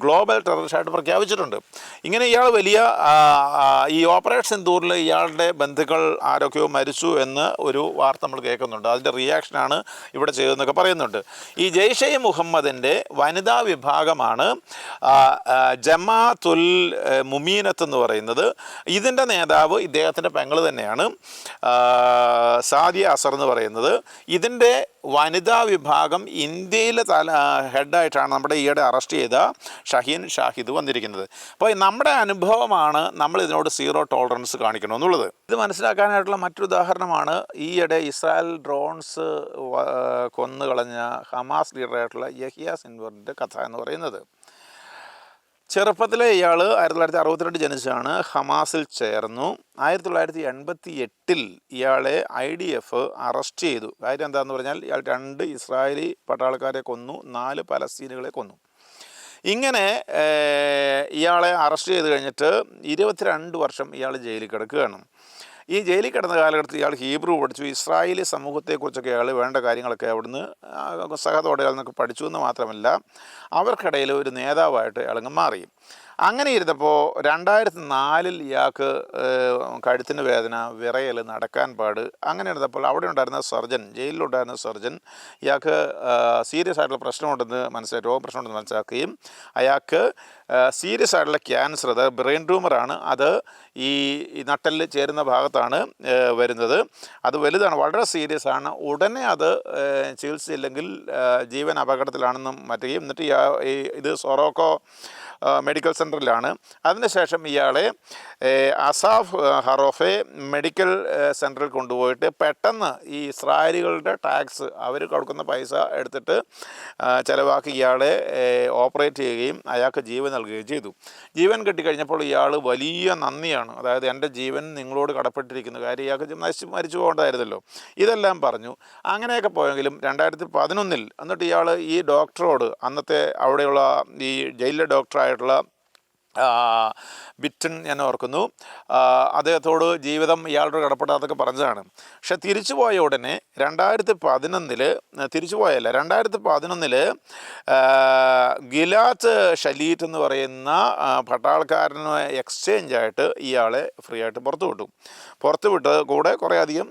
ഗ്ലോബൽ ടെററിസ്റ്റായിട്ട് പ്രഖ്യാപിച്ചിട്ടുണ്ട്. ഇങ്ങനെ ഇയാൾ വലിയ ഈ ഓപ്പറേഷൻ സിന്ദൂറിൽ ഇയാളുടെ ബന്ധുക്കൾ ആരൊക്കെയോ മരിച്ചു എന്ന് ഒരു വാർത്ത നമ്മൾ കേൾക്കുന്നുണ്ട്. അതിന്റെ റിയാക്ഷനാണ് ഇവിടെ ചെയ്തതെന്നൊക്കെ പറയുന്നുണ്ട്. ഈ ജെയ്ഷെ മുഹമ്മദിന്റെ വനിതാ വിഭാഗമാണ് ജമാത്തുൽ മുമീനത്ത് എന്ന് പറയുന്നത്. ഇതിന്റെ നേതാവ് ഇദ്ദേഹത്തിന്റെ പെങ്ങൾ തന്നെയാണ്. സാദിയ അസർ എന്ന് പറയുന്നത്. ഇതിന്റെ വനിതാ വിഭാഗം ഇന്ത്യയിലെ തല ഹെഡായിട്ടാണ് നമ്മുടെ ഈയിടെ അറസ്റ്റ് ചെയ്ത ഷഹീൻ ഷാഹിദ് വന്നിരിക്കുന്നത്. അപ്പോൾ നമ്മുടെ അനുഭവമാണ് നമ്മൾ ഇതിനോട് സീറോ ടോളറൻസ് കാണിക്കണമെന്നുള്ളത് ഇത് മനസ്സിലാക്കാനായിട്ടുള്ള മറ്റൊരു ഉദാഹരണമാണ് ഈയിടെ ഇസ്രായേൽ ഡ്രോൺസ് കൊന്നുകളഞ്ഞ ഹമാസ് ലീഡറായിട്ടുള്ള യഹിയ സിൻവറിന്റെ കഥ എന്ന് പറയുന്നത്. ചെറുപ്പത്തിലെ ഇയാൾ ആയിരത്തി തൊള്ളായിരത്തി അറുപത്തിരണ്ട് ജനിച്ചാണ് ഹമാസിൽ ചേർന്നു. ആയിരത്തി തൊള്ളായിരത്തി എൺപത്തി എട്ടിൽ ഇയാളെ ഐ ഡി എഫ് അറസ്റ്റ് ചെയ്തു. കാര്യം എന്താണെന്ന് പറഞ്ഞാൽ ഇയാൾ രണ്ട് ഇസ്രായേലി പട്ടാളക്കാരെ കൊന്നു നാല് പലസ്തീനുകളെ കൊന്നു. ഇങ്ങനെ ഇയാളെ അറസ്റ്റ് ചെയ്ത് കഴിഞ്ഞിട്ട് ഇരുപത്തിരണ്ട് വർഷം ഇയാൾ ജയിലിൽ കിടക്കുകയാണ്. ഈ ജയിലിൽ കിടന്ന കാലഘട്ടത്തിൽ ഇയാൾ ഹീബ്രു പഠിച്ചു. ഇസ്രായേലി സമൂഹത്തെക്കുറിച്ചൊക്കെ അയാൾ വേണ്ട കാര്യങ്ങളൊക്കെ അവിടുന്ന് സഹതോടെ അയാൾ നിന്നൊക്കെ പഠിച്ചു എന്ന് മാത്രമല്ല അവർക്കിടയിൽ ഒരു നേതാവായിട്ട് ഇയാളങ്ങ് മാറി. അങ്ങനെ ഇരുന്നപ്പോൾ രണ്ടായിരത്തി നാലിൽ ഇയാൾക്ക് കഴുത്തിന് വേദന വിറയൽ നടക്കാൻ പാട് അങ്ങനെ ഇരുന്നപ്പോൾ അവിടെ ഉണ്ടായിരുന്ന സർജൻ ജയിലിലുണ്ടായിരുന്ന സർജൻ ഇയാൾക്ക് സീരിയസ് ആയിട്ടുള്ള പ്രശ്നമുണ്ടെന്ന് മനസ്സിലായി രോഗപ്രശ്നമുണ്ടെന്ന് മനസ്സിലാക്കുകയും അയാൾക്ക് സീരിയസ് ആയിട്ടുള്ള ക്യാൻസർ അത് ബ്രെയിൻ ട്യൂമറാണ് അത് ഈ നട്ടലിൽ ചേരുന്ന ഭാഗത്താണ് വരുന്നത്. അത് വലുതാണ് വളരെ സീരിയസ് ആണ്. ഉടനെ അത് ചികിത്സയില്ലെങ്കിൽ ജീവൻ അപകടത്തിലാണെന്നും മറ്റുകയും എന്നിട്ട് ഈ ഇത് സൊറോക്കോ മെഡിക്കൽ സെന്ററിലാണ് അതിനുശേഷം ഇയാളെ അസാഫ് ഹറോഫെ മെഡിക്കൽ സെന്ററിൽ കൊണ്ടുപോയിട്ട് പെട്ടെന്ന് ഈ ഇസ്രായേലികളുടെ ടാക്സ് അവർ കൊടുക്കുന്ന പൈസ എടുത്തിട്ട് ചിലവാക്കി ഇയാളെ ഓപ്പറേറ്റ് ചെയ്യുകയും അയാൾക്ക് ജീവൻ നൽകുകയും ചെയ്തു. ജീവൻ കിട്ടിക്കഴിഞ്ഞപ്പോൾ ഇയാൾ വലിയ നന്ദിയാണ്. അതായത് എന്റെ ജീവൻ നിങ്ങളോട് കടപ്പെട്ടിരിക്കുന്നു. കാര്യം ഇയാൾക്ക് നശിച്ച് മരിച്ചു പോകേണ്ടതായിരുന്നല്ലോ. ഇതെല്ലാം പറഞ്ഞു. അങ്ങനെയൊക്കെ പോയെങ്കിലും രണ്ടായിരത്തി പതിനൊന്നിൽ എന്നിട്ട് ഇയാൾ ഈ ഡോക്ടറോട് അന്നത്തെ അവിടെയുള്ള ഈ ജയിലിലെ ഡോക്ടറായിട്ടുള്ള ആ, ബിറ്റൻ ഞാൻ ഓർക്കുന്നു. അദ്ദേഹത്തോട് ജീവിതം ഇയാളുടെ കടപ്പെടാത്തൊക്കെ പറഞ്ഞതാണ്. പക്ഷെ തിരിച്ചു പോയ ഉടനെ രണ്ടായിരത്തി പതിനൊന്നിൽ തിരിച്ചു പോയല്ല രണ്ടായിരത്തി പതിനൊന്നിൽ ഗിലാത്ത് ഷലീറ്റ് എന്ന് പറയുന്ന പട്ടാൾക്കാരന് എക്സ്ചേഞ്ച് ആയിട്ട് ഇയാളെ ഫ്രീ ആയിട്ട് പുറത്തു വിട്ടു പുറത്തു വിട്ട് കൂടെ കുറേ അധികം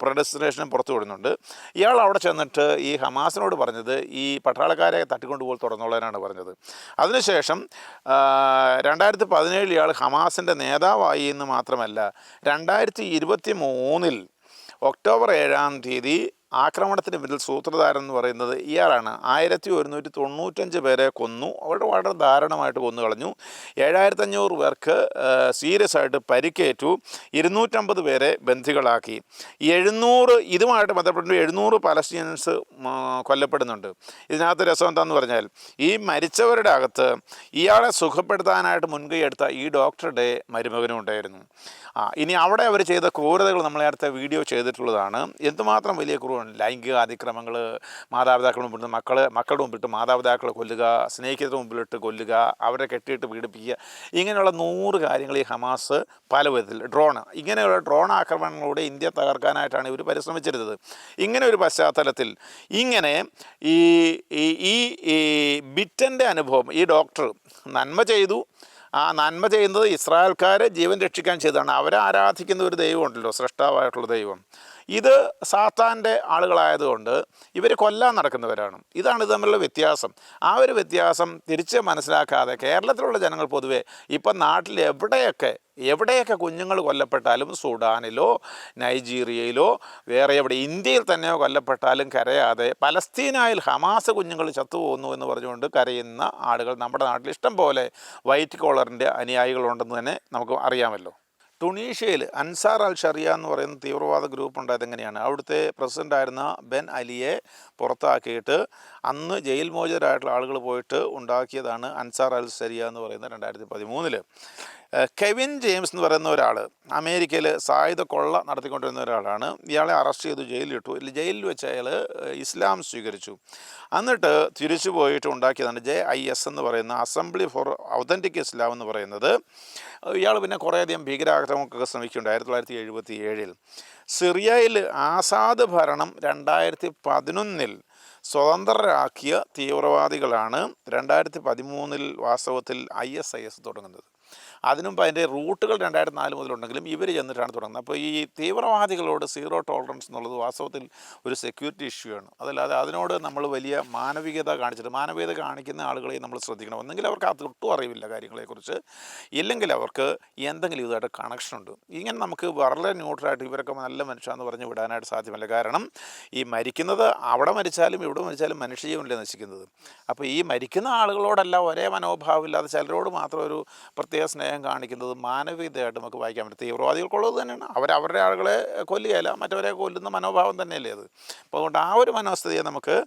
പ്രൊഡസ്റ്റിനേഷനും പുറത്തു വിടുന്നുണ്ട്. ഇയാൾ അവിടെ ചെന്നിട്ട് ഈ ഹമാസിനോട് പറഞ്ഞത് ഈ പട്ടാളക്കാരെ തട്ടിക്കൊണ്ടുപോയി തുറന്നുള്ളതിനാണ് പറഞ്ഞത്. അതിനുശേഷം രണ്ടായിരത്തി പതിനേഴിൽ ഇയാൾ ഹമാസിന്റെ നേതാവായി എന്ന് മാത്രമല്ല രണ്ടായിരത്തി ഇരുപത്തി മൂന്നിൽ ഒക്ടോബർ ഏഴാം തീയതി ആക്രമണത്തിന് പിന്നിൽ സൂത്രധാരൻ എന്ന് പറയുന്നത് ഇയാളാണ്. ആയിരത്തി ഒരുന്നൂറ്റി തൊണ്ണൂറ്റഞ്ച് പേരെ കൊന്നു. അവരുടെ വളരെ ദാരുണമായിട്ട് കൊന്നു കളഞ്ഞു. ഏഴായിരത്തഞ്ഞൂറ് പേർക്ക് സീരിയസ് ആയിട്ട് പരിക്കേറ്റു. ഇരുന്നൂറ്റമ്പത് പേരെ ബന്ധികളാക്കി. എഴുന്നൂറ് ഇതുമായിട്ട് ബന്ധപ്പെട്ട് എഴുന്നൂറ് പലസ്റ്റീനിയൻസ് കൊല്ലപ്പെടുന്നുണ്ട്. ഇതിനകത്ത് രസം എന്താണെന്ന് പറഞ്ഞാൽ ഈ മരിച്ചവരുടെ അകത്ത് ഇയാളെ സുഖപ്പെടുത്താനായിട്ട് മുൻകൈ എടുത്ത ഈ ഡോക്ടറുടെ മരുമകനും ഉണ്ടായിരുന്നു. ഇനി അവിടെ അവർ ചെയ്ത ക്രൂരതകൾ നമ്മൾ നേരത്തെ വീഡിയോ ചെയ്തിട്ടുള്ളതാണ് എന്തുമാത്രം വലിയ ക്രൂരമാണ് ലൈംഗിക അതിക്രമങ്ങൾ മാതാപിതാക്കളുടെ മുമ്പിൽ മക്കൾ മക്കളുടെ മുമ്പിട്ട് മാതാപിതാക്കളെ കൊല്ലുക സ്നേഹിതരുടെ മുമ്പിലിട്ട് കൊല്ലുക അവരെ കെട്ടിയിട്ട് പീഡിപ്പിക്കുക ഇങ്ങനെയുള്ള നൂറ് കാര്യങ്ങൾ ഈ ഹമാസ് പല വിധത്തിൽ ഡ്രോൺ ഇങ്ങനെയുള്ള ഡ്രോൺ ആക്രമണങ്ങളിലൂടെ ഇന്ത്യ തകർക്കാനായിട്ടാണ് ഇവർ പരിശ്രമിച്ചിരുന്നത് ഇങ്ങനെ ഒരു പശ്ചാത്തലത്തിൽ ഇങ്ങനെ ഈ ഈ ബിറ്റന്റെ അനുഭവം ഈ ഡോക്ടർ നന്മ ചെയ്തു ആ നന്മ ചെയ്യുന്നത് ഇസ്രായേൽക്കാരെ ജീവൻ രക്ഷിക്കാൻ ചെയ്തതാണ്. അവരെ ആരാധിക്കുന്ന ഒരു ദൈവമുണ്ടല്ലോ സൃഷ്ടാവായിട്ടുള്ള ദൈവം. ഇത് സാത്താന്റെ ആളുകളായതുകൊണ്ട് ഇവർ കൊല്ലാൻ നടക്കുന്നവരാണ്. ഇതാണ് ഇത് തമ്മിലുള്ള വ്യത്യാസം. ആ ഒരു വ്യത്യാസം തിരിച്ച് മനസ്സിലാക്കാതെ കേരളത്തിലുള്ള ജനങ്ങൾ പൊതുവേ ഇപ്പം നാട്ടിൽ എവിടെയൊക്കെ എവിടെയൊക്കെ കുഞ്ഞുങ്ങൾ കൊല്ലപ്പെട്ടാലും സുഡാനിലോ നൈജീരിയയിലോ വേറെ എവിടെ ഇന്ത്യയിൽ തന്നെയോ കൊല്ലപ്പെട്ടാലും കരയാതെ പലസ്തീനായിൽ ഹമാസ് കുഞ്ഞുങ്ങൾ ചത്തുപോകുന്നു എന്ന് പറഞ്ഞുകൊണ്ട് കരയുന്ന ആളുകൾ നമ്മുടെ നാട്ടിൽ ഇഷ്ടം പോലെ വൈറ്റ് കോളറിന്റെ അനുയായികളുണ്ടെന്ന് തന്നെ നമുക്ക് അറിയാമല്ലോ. ടുണീഷ്യയിൽ അൻസാർ അൽ ഷറിയ എന്ന് പറയുന്ന തീവ്രവാദ ഗ്രൂപ്പ് ഉണ്ടായത് എങ്ങനെയാണ്? അവിടുത്തെ പ്രസിഡന്റായിരുന്ന ബെൻ അലിയെ പുറത്താക്കിയിട്ട് അന്ന് ജയിൽ മോചിതരായിട്ടുള്ള ആളുകൾ പോയിട്ട് ഉണ്ടാക്കിയതാണ് അൻസാർ അൽ ഷറിയ എന്ന് പറയുന്നത് രണ്ടായിരത്തി പതിമൂന്നിൽ കെവിൻ ജെയിംസ് എന്ന് പറയുന്ന ഒരാൾ അമേരിക്കയിൽ സായുധ കൊള്ള നടത്തിക്കൊണ്ടിരുന്ന ഒരാളാണ്. ഇയാളെ അറസ്റ്റ് ചെയ്തു ജയിലിലിട്ടു. ജയിലിൽ വെച്ച് അയാൾ ഇസ്ലാം സ്വീകരിച്ചു. എന്നിട്ട് തിരിച്ചു പോയിട്ട് ഉണ്ടാക്കിയതാണ് ജെ ഐ എസ് എന്ന് പറയുന്ന അസംബ്ലി ഫോർ ഒതന്റിക് ഇസ്ലാം എന്ന് പറയുന്നത്. ഇയാൾ പിന്നെ കുറേയധികം ഭീകരാക്രമണമൊക്കെ ശ്രമിക്കുന്നുണ്ട് ആയിരത്തി തൊള്ളായിരത്തി എഴുപത്തി ഏഴിൽ സിറിയയിൽ ആസാദ് ഭരണം രണ്ടായിരത്തി പതിനൊന്നിൽ സ്വതന്ത്രരാക്കിയ തീവ്രവാദികളാണ് രണ്ടായിരത്തി പതിമൂന്നിൽ വാസ്തവത്തിൽ ഐ എസ് ഐ എസ് തുടങ്ങുന്നത്. അതിനുമുമ്പ് അതിന്റെ റൂട്ടുകൾ രണ്ടായിരത്തി നാല് മുതലുണ്ടെങ്കിലും ഇവർ ചെന്നിട്ടാണ് തുടങ്ങുന്നത്. അപ്പോൾ ഈ തീവ്രവാദികളോട് സീറോ ടോളറൻസ് എന്നുള്ളത് വാസ്തവത്തിൽ ഒരു സെക്യൂരിറ്റി ഇഷ്യൂ ആണ്. അതല്ലാതെ അതിനോട് നമ്മൾ വലിയ മാനവികത കാണിച്ചിട്ട് മാനവികത കാണിക്കുന്ന ആളുകളെ നമ്മൾ ശ്രദ്ധിക്കണം. ഒന്നെങ്കിൽ അവർക്ക് അത് ഒട്ടും അറിവില്ല കാര്യങ്ങളെക്കുറിച്ച് ഇല്ലെങ്കിൽ അവർക്ക് എന്തെങ്കിലും ഇതുമായിട്ട് കണക്ഷൻ ഉണ്ട്. ഇങ്ങനെ നമുക്ക് വളരെ ന്യൂട്രലായിട്ട് ഇവരൊക്കെ നല്ല മനുഷ്യന്ന് പറഞ്ഞ് വിടാനായിട്ട് സാധ്യമല്ല. കാരണം ഈ മരിക്കുന്നത് അവിടെ മരിച്ചാലും ഇവിടെ മരിച്ചാലും മനുഷ്യജീവനല്ലേ നശിക്കുന്നത്. അപ്പോൾ ഈ മരിക്കുന്ന ആളുകളോടല്ല ഒരേ മനോഭാവമില്ലാതെ ചിലരോട് മാത്രം ഒരു പ്രത്യേക സ്നേഹം കാണിക്കുന്നത് മാനവികതയായിട്ട് നമുക്ക് വായിക്കാൻ പറ്റും. തീവ്രവാദികൾക്കുള്ളത് തന്നെയാണ്. അവർ അവരുടെ ആളുകളെ കൊല്ലുകയല്ല മറ്റവരെ കൊല്ലുന്ന മനോഭാവം തന്നെയല്ലേ അത്. അപ്പോൾ അതുകൊണ്ട് ആ ഒരു മനോസ്ഥിതിയെ നമുക്ക്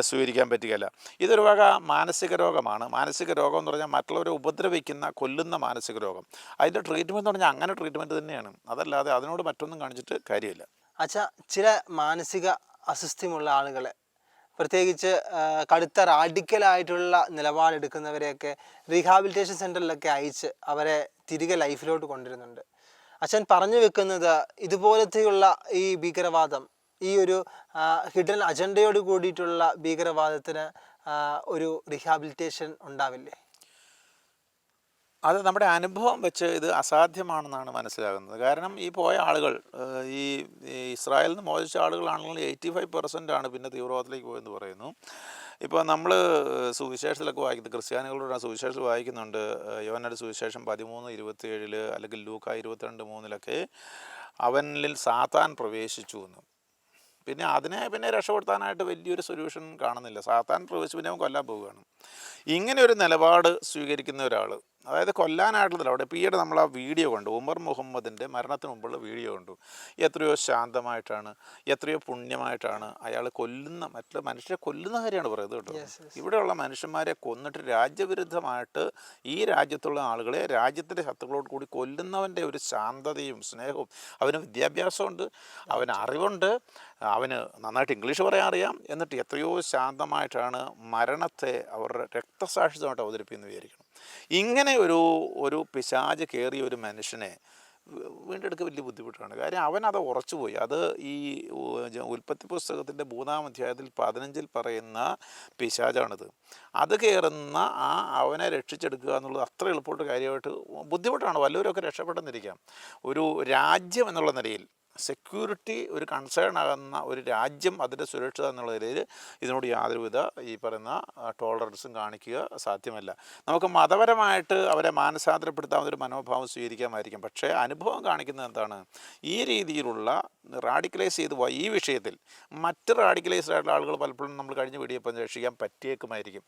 സ്വീകരിക്കാൻ പറ്റുകയില്ല. ഇതൊരു വക മാനസിക രോഗമാണ്. മാനസിക രോഗം എന്ന് പറഞ്ഞാൽ മറ്റുള്ളവരെ ഉപദ്രവിക്കുന്ന കൊല്ലുന്ന മാനസിക രോഗം. അതിന്റെ ട്രീറ്റ്മെന്റ് എന്ന് പറഞ്ഞാൽ അങ്ങനെ ട്രീറ്റ്മെന്റ് തന്നെയാണ്. അതല്ലാതെ അതിനോട് മറ്റൊന്നും കാണിച്ചിട്ട് കാര്യമില്ല. അച്ഛാ ചില മാനസിക അസ്വസ്ഥ്യമുള്ള ആളുകളെ പ്രത്യേകിച്ച് കടുത്ത റാഡിക്കലായിട്ടുള്ള നിലപാടെടുക്കുന്നവരെയൊക്കെ റീഹാബിലിറ്റേഷൻ സെന്ററിലൊക്കെ അയച്ച് അവരെ തിരികെ ലൈഫിലോട്ട് കൊണ്ടുവരുന്നുണ്ട്. അച്ഛൻ പറഞ്ഞു വെക്കുന്നത് ഇതുപോലത്തെയുള്ള ഈ ഭീകരവാദം ഈ ഒരു ഹിഡൻ അജണ്ടയോട് കൂടിയിട്ടുള്ള ഭീകരവാദത്തിന് ഒരു റീഹാബിലിറ്റേഷൻ ഉണ്ടാവില്ലേ? അത് നമ്മുടെ അനുഭവം വെച്ച് ഇത് അസാധ്യമാണെന്നാണ് മനസ്സിലാകുന്നത്. കാരണം ഈ പോയ ആളുകൾ ഈ ഇസ്രായേലിൽ നിന്ന് മോചിച്ച ആളുകളാണെങ്കിൽ എയ്റ്റി ഫൈവ് പെർസെന്റ് ആണ് പിന്നെ തീവ്രവാദത്തിലേക്ക് പോയെന്ന് പറയുന്നു. ഇപ്പോൾ നമ്മൾ സുവിശേഷത്തിലൊക്കെ വായിക്കുന്നത് ക്രിസ്ത്യാനികളുടെ സുവിശേഷത്തിൽ വായിക്കുന്നുണ്ട്. യോനയുടെ സുവിശേഷം പതിമൂന്ന് ഇരുപത്തിയേഴിൽ അല്ലെങ്കിൽ ലൂക്ക ഇരുപത്തിരണ്ട് മൂന്നിലൊക്കെ അവനിൽ സാത്താൻ പ്രവേശിച്ചു എന്ന്. പിന്നെ അതിനെ പിന്നെ രക്ഷപ്പെടുത്താനായിട്ട് വലിയൊരു സൊല്യൂഷൻ കാണുന്നില്ല. സാത്താൻ അവൻ കൊല്ലാൻ പോവുകയാണ്. ഇങ്ങനെ ഒരു നിലപാട് സ്വീകരിക്കുന്ന ഒരാൾ അതായത് കൊല്ലാനായിട്ടുള്ളതല്ല. അവിടെ പിന്നീട് നമ്മൾ ആ വീഡിയോ കണ്ടു. ഉമർ മുഹമ്മദിന്റെ മരണത്തിന് മുമ്പുള്ള വീഡിയോ കണ്ടു. എത്രയോ ശാന്തമായിട്ടാണ് എത്രയോ പുണ്യമായിട്ടാണ് അയാൾ കൊല്ലുന്ന മറ്റുള്ള മനുഷ്യരെ കൊല്ലുന്ന കാര്യമാണ് പറയുന്നത് കേട്ടോ. ഇവിടെയുള്ള മനുഷ്യന്മാരെ കൊന്നിട്ട് രാജ്യവിരുദ്ധമായിട്ട് ഈ രാജ്യത്തുള്ള ആളുകളെ രാജ്യത്തിന്റെ ശത്രുക്കളോട് കൂടി കൊല്ലുന്നവന്റെ ഒരു ശാന്തതയും സ്നേഹവും അവന് വിദ്യാഭ്യാസമുണ്ട് അവന് അറിവുണ്ട് അവന് നന്നായിട്ട് ഇംഗ്ലീഷ് പറയാൻ അറിയാം. എന്നിട്ട് എത്രയോ ശാന്തമായിട്ടാണ് മരണത്തെ അവരുടെ രക്തസാക്ഷിതമായിട്ട് അവതരിപ്പിക്കുന്നു വിചാരിക്കണം ഇങ്ങനെ ഒരു ഒരു പിശാജ് കയറിയ ഒരു മനുഷ്യനെ വീണ്ടെടുക്കുക വലിയ ബുദ്ധിമുട്ടാണ്. കാര്യം അവൻ അത് ഉറച്ചുപോയി അത് ഈ ഉൽപ്പത്തി പുസ്തകത്തിന്റെ മൂന്നാം അധ്യായത്തിൽ പതിനഞ്ചിൽ പറയുന്ന പിശാചാണിത്. അത് കയറുന്ന ആ അവനെ രക്ഷിച്ചെടുക്കുക എന്നുള്ളത് അത്ര എളുപ്പമായിട്ട് കാര്യമായിട്ട് ബുദ്ധിമുട്ടാണ്. വല്ലവരൊക്കെ രക്ഷപ്പെട്ടെന്നിരിക്കാം. ഒരു രാജ്യം എന്നുള്ള നിലയിൽ സെക്യൂരിറ്റി ഒരു കൺസേൺ ആകുന്ന ഒരു രാജ്യം അതിന്റെ സുരക്ഷിത എന്നുള്ള നിലയിൽ ഇതിനോട് യാതൊരുവിധ ഈ പറയുന്ന ടോളറൻസും കാണിക്കുക സാധ്യമല്ല. നമുക്ക് മതപരമായിട്ട് അവരെ മാനസാന്തരപ്പെടുത്താവുന്ന ഒരു മനോഭാവം സ്വീകരിക്കാമായിരിക്കും. പക്ഷേ അനുഭവം കാണിക്കുന്നത് എന്താണ്? ഈ രീതിയിലുള്ള റാഡിക്കലൈസ് ചെയ്ത് പോയ ഈ വിഷയത്തിൽ മറ്റ് റാഡിക്കലൈസ്ഡ് ആയിട്ടുള്ള ആളുകൾ പലപ്പോഴും നമ്മൾ കഴിഞ്ഞ വീഡിയോപ്പം രക്ഷിക്കാൻ പറ്റിയേക്കുമായിരിക്കും.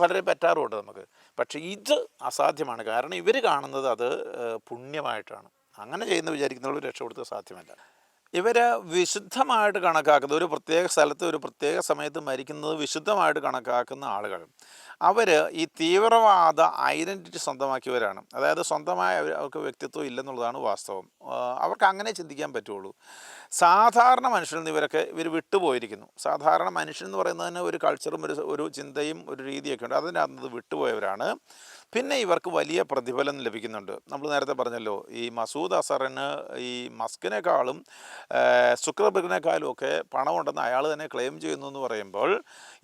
പലരെയും പറ്റാറുമുണ്ട് നമുക്ക്. പക്ഷേ ഇത് അസാധ്യമാണ്. കാരണം ഇവർ കാണുന്നത് അത് പുണ്യമായിട്ടാണ്. അങ്ങനെ ചെയ്യുന്ന വിചാരിക്കുന്നവർ രക്ഷപ്പെടുത്തുക സാധ്യമല്ല. ഇവർ വിശുദ്ധമായിട്ട് കണക്കാക്കുന്ന ഒരു പ്രത്യേക സ്ഥലത്ത് ഒരു പ്രത്യേക സമയത്ത് മരിക്കുന്നത് വിശുദ്ധമായിട്ട് കണക്കാക്കുന്ന ആളുകൾ. അവർ ഈ തീവ്രവാദ ഐഡന്റിറ്റി സ്വന്തമാക്കിയവരാണ്. അതായത് സ്വന്തമായ അവർക്ക് വ്യക്തിത്വം ഇല്ലെന്നുള്ളതാണ് വാസ്തവം. അവർക്ക് അങ്ങനെ ചിന്തിക്കാൻ പറ്റുള്ളൂ. സാധാരണ മനുഷ്യരിൽ നിന്ന് ഇവരൊക്കെ ഇവർ വിട്ടുപോയിരിക്കുന്നു. സാധാരണ മനുഷ്യൻ എന്ന് പറയുന്നതിന് ഒരു കൾച്ചറും ഒരു ഒരു ചിന്തയും ഒരു രീതിയൊക്കെ ഉണ്ട്. അതിനകത്ത് വിട്ടുപോയവരാണ്. പിന്നെ ഇവർക്ക് വലിയ പ്രതിഫലം ലഭിക്കുന്നുണ്ട്. നമ്മൾ നേരത്തെ പറഞ്ഞല്ലോ ഈ മസൂദ് അസറിന് ഈ മസ്കിനേക്കാളും സുക്രബിനേക്കാളും ഒക്കെ പണമുണ്ടെന്ന് അയാൾ തന്നെ ക്ലെയിം ചെയ്യുന്നു എന്ന് പറയുമ്പോൾ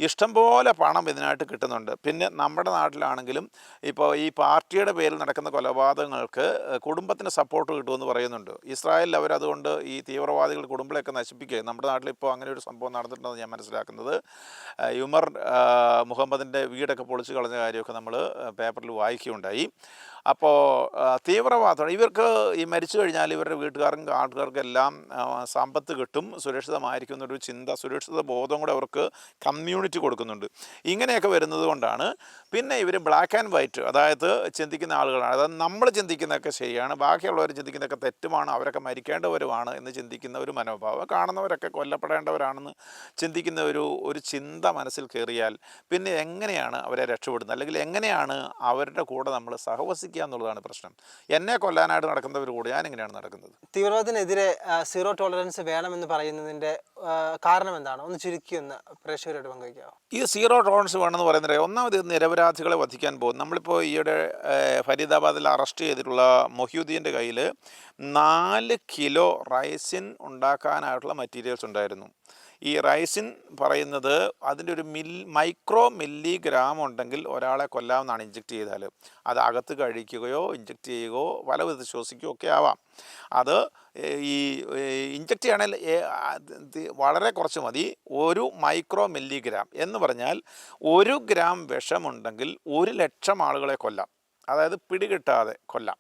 ഇഷ്ടംപോലെ പണം ഇതിനായിട്ട് കിട്ടുന്നുണ്ട്. പിന്നെ നമ്മുടെ നാട്ടിലാണെങ്കിലും ഇപ്പോൾ ഈ പാർട്ടിയുടെ പേരിൽ നടക്കുന്ന കൊലപാതകങ്ങൾക്ക് കുടുംബത്തിന് സപ്പോർട്ട് കിട്ടുമെന്ന് പറയുന്നുണ്ട്. ഇസ്രായേലിൽ അവരതുകൊണ്ട് ഈ തീവ്രവാദികൾ കുടുംബങ്ങളെയൊക്കെ നശിപ്പിക്കുക നമ്മുടെ നാട്ടിലിപ്പോൾ അങ്ങനെ ഒരു സംഭവം നടന്നിട്ടുണ്ടെന്ന് ഞാൻ മനസ്സിലാക്കുന്നത് ഉമർ മുഹമ്മദിന്റെ വീടൊക്കെ പൊളിച്ച് കളഞ്ഞ കാര്യമൊക്കെ നമ്മൾ പേപ്പറിൽ വായിക്കുകയുണ്ടായി. അപ്പോൾ തീവ്രവാദം. ഇവർക്ക് ഈ മരിച്ചു കഴിഞ്ഞാൽ ഇവരുടെ വീട്ടുകാർക്കും ആൾക്കാർക്കെല്ലാം സമ്പത്ത് കിട്ടും. സുരക്ഷിതമായിരിക്കും എന്നൊരു ചിന്ത സുരക്ഷിത ബോധം കൂടെ അവർക്ക് കമ്മ്യൂണിറ്റി കൊടുക്കുന്നുണ്ട്. ഇങ്ങനെയൊക്കെ വരുന്നത് കൊണ്ടാണ് പിന്നെ ഇവർ ബ്ലാക്ക് ആൻഡ് വൈറ്റ് അതായത് ചിന്തിക്കുന്ന ആളുകളാണ്. അതായത് നമ്മൾ ചിന്തിക്കുന്നതൊക്കെ ശരിയാണ് ബാക്കിയുള്ളവർ ചിന്തിക്കുന്നതൊക്കെ തെറ്റുമാണ് അവരൊക്കെ മരിക്കേണ്ടവരുമാണ് എന്ന് ചിന്തിക്കുന്ന ഒരു മനോഭാവം കാണുന്നവരൊക്കെ കൊല്ലപ്പെടേണ്ടവരാണെന്ന് ചിന്തിക്കുന്ന ഒരു ഒരു ചിന്ത മനസ്സിൽ കയറിയാൽ പിന്നെ എങ്ങനെയാണ് അവരെ രക്ഷപ്പെടുന്നത്? അല്ലെങ്കിൽ എങ്ങനെയാണ് അവരുടെ കൂടെ നമ്മൾ സഹവസിക്കുക എന്നുള്ളതാണ് പ്രശ്നം. എന്നെ കൊല്ലാനായിട്ട് നടക്കുന്നവർ കൂടെ ഞാൻ എങ്ങനെയാണ് നടക്കുന്നത്. തീവ്രവാദത്തിനെതിരെ സീറോ ടോളറൻസ് വേണമെന്ന് പറയുന്നതിന്റെ കാരണം എന്താണ്? ഒന്ന് ചുരുക്കി ഒന്ന് പ്രേക്ഷകരോട് പങ്കുവയ്ക്കാം ഈ സീറോ ടോളറൻസ് വേണമെന്ന് പറയുന്നത് ഒന്നാമത് നിരപരാധികളെ വധിക്കാൻ പോകും. നമ്മളിപ്പോൾ ഈയിടെ ഫരീദാബാദിൽ അറസ്റ്റ് ചെയ്തിട്ടുള്ള മൊഹ്യുദ്ദീന്റെ കയ്യിൽ നാല് കിലോ റൈസിൻ ഉണ്ടാക്കാനായിട്ടുള്ള മെറ്റീരിയൽസ് ഉണ്ടായിരുന്നു. ഈ റൈസിൻ പറയുന്നത് അതിന്റെ ഒരു മിൽ മൈക്രോ മില്ലിഗ്രാം ഉണ്ടെങ്കിൽ ഒരാളെ കൊല്ലാമെന്നാണ് ഇഞ്ചെക്ട് ചെയ്താൽ. അത് അകത്ത് കഴിക്കുകയോ ഇഞ്ചെക്ട് ചെയ്യുകയോ പല വിധത്തിൽ ശ്വസിക്കുകയോ ഒക്കെ ആവാം. അത് ഈ ഇഞ്ചെക്ട് ചെയ്യണമെങ്കിൽ വളരെ കുറച്ച് മതി. ഒരു മൈക്രോ മില്ലിഗ്രാം എന്ന് പറഞ്ഞാൽ ഒരു ഗ്രാം വിഷമുണ്ടെങ്കിൽ ഒരു ലക്ഷം ആളുകളെ കൊല്ലാം. അതായത് പിടികിട്ടാതെ കൊല്ലാം.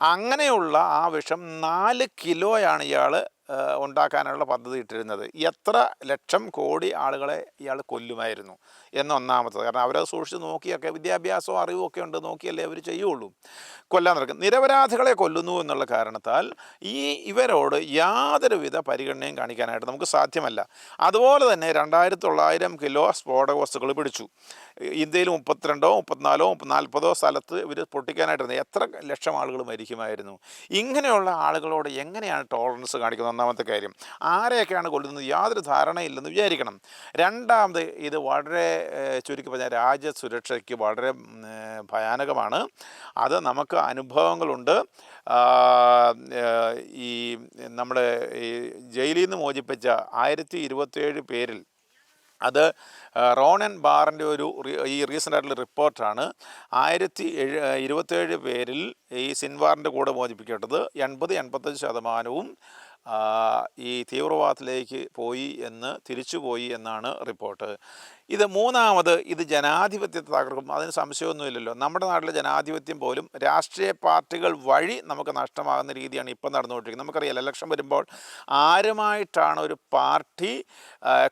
അങ്ങനെയുള്ള ആ വിഷം നാല് കിലോയാണ് ഇയാൾ ഉണ്ടാക്കാനുള്ള പദ്ധതി ഇട്ടിരുന്നത്. എത്ര ലക്ഷം കോടി ആളുകളെ ഇയാൾ കൊല്ലുമായിരുന്നു? എന്ന് ഒന്നാമത്തത് കാരണം അവരത് സൂക്ഷിച്ച് നോക്കിയൊക്കെ വിദ്യാഭ്യാസവും അറിവും ഒക്കെ ഉണ്ട് നോക്കിയല്ലേ അവർ ചെയ്യുള്ളൂ. കൊല്ലാൻ നടക്കും. നിരപരാധികളെ കൊല്ലുന്നു എന്നുള്ള കാരണത്താൽ ഈ ഇവരോട് യാതൊരുവിധ പരിഗണനയും കാണിക്കാനായിട്ട് നമുക്ക് സാധ്യമല്ല. അതുപോലെ തന്നെ രണ്ടായിരത്തി തൊള്ളായിരം കിലോ സ്ഫോടക വസ്തുക്കൾ പിടിച്ചു. ഇന്ത്യയിൽ മുപ്പത്തിരണ്ടോ മുപ്പത്തിനാലോ നാൽപ്പതോ സ്ഥലത്ത് ഇവർ പൊട്ടിക്കാനായിട്ടിരുന്നു. എത്ര ലക്ഷം ആളുകൾ മരിക്കുമായിരുന്നു. ഇങ്ങനെയുള്ള ആളുകളോട് എങ്ങനെയാണ് ടോളറൻസ് കാണിക്കുന്നത്? ഒന്നാമത്തെ കാര്യം. ആരെയൊക്കെയാണ് കൊല്ലുന്നത്? യാതൊരു ധാരണയില്ലെന്ന് വിചാരിക്കണം. രണ്ടാമത് ഇത് വളരെ ചുരുക്കി പറഞ്ഞാൽ രാജ്യസുരക്ഷയ്ക്ക് വളരെ ഭയാനകമാണ്. അത് നമുക്ക് അനുഭവങ്ങളുണ്ട്. ഈ നമ്മുടെ ഈ ജയിലിൽ നിന്ന് മോചിപ്പിച്ച ആയിരത്തി ഇരുപത്തേഴ് പേരിൽ അത് റോണൻ ബാറിന്റെ ഒരു ഈ റീസെന്റ് ആയിട്ടുള്ള റിപ്പോർട്ടാണ്. ആയിരത്തി എഴു ഇരുപത്തേഴ് പേരിൽ ഈ സിൻവാറിന്റെ കൂടെ മോചിപ്പിക്കേണ്ടത് എൺപത് എൺപത്തഞ്ച് ശതമാനവും ഈ തീവ്രവാദത്തിലേക്ക് പോയി എന്ന് തിരിച്ചുപോയി എന്നാണ് റിപ്പോർട്ട്. ഇത് മൂന്നാമത് ഇത് ജനാധിപത്യത്തെ തകർക്കും. അതിന് സംശയമൊന്നുമില്ലല്ലോ. നമ്മുടെ നാട്ടിലെ ജനാധിപത്യം പോലും രാഷ്ട്രീയ പാർട്ടികൾ വഴി നമുക്ക് നഷ്ടമാകുന്ന രീതിയാണ് ഇപ്പം നടന്നുകൊണ്ടിരിക്കുന്നത്. നമുക്കറിയാം ഇലക്ഷൻ വരുമ്പോൾ ആരുമായിട്ടാണ് ഒരു പാർട്ടി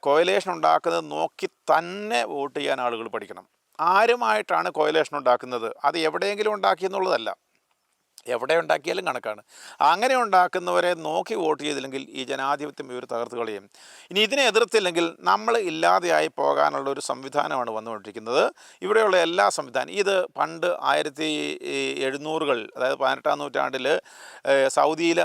കോയലേഷൻ ഉണ്ടാക്കുന്നത് നോക്കി തന്നെ വോട്ട് ചെയ്യാൻ ആളുകൾ പഠിക്കണം. ആരുമായിട്ടാണ് കോയലേഷൻ ഉണ്ടാക്കുന്നത്? അത് എവിടെയെങ്കിലും ഉണ്ടാക്കിയെന്നുള്ളതല്ല എവിടെ ഉണ്ടാക്കിയാലും കണക്കാണ്. അങ്ങനെ ഉണ്ടാക്കുന്നവരെ നോക്കി വോട്ട് ചെയ്തില്ലെങ്കിൽ ഈ ജനാധിപത്യം ഇവർ തകർത്ത് കളയും. ഇനി ഇതിനെ എതിർത്തില്ലെങ്കിൽ നമ്മൾ ഇല്ലാതെയായി പോകാനുള്ള ഒരു സംവിധാനമാണ് വന്നുകൊണ്ടിരിക്കുന്നത്. ഇവിടെയുള്ള എല്ലാ സംവിധാനം ഇത് പണ്ട് ആയിരത്തി എഴുന്നൂറുകൾ അതായത് പതിനെട്ടാം നൂറ്റാണ്ടിൽ സൗദിയിൽ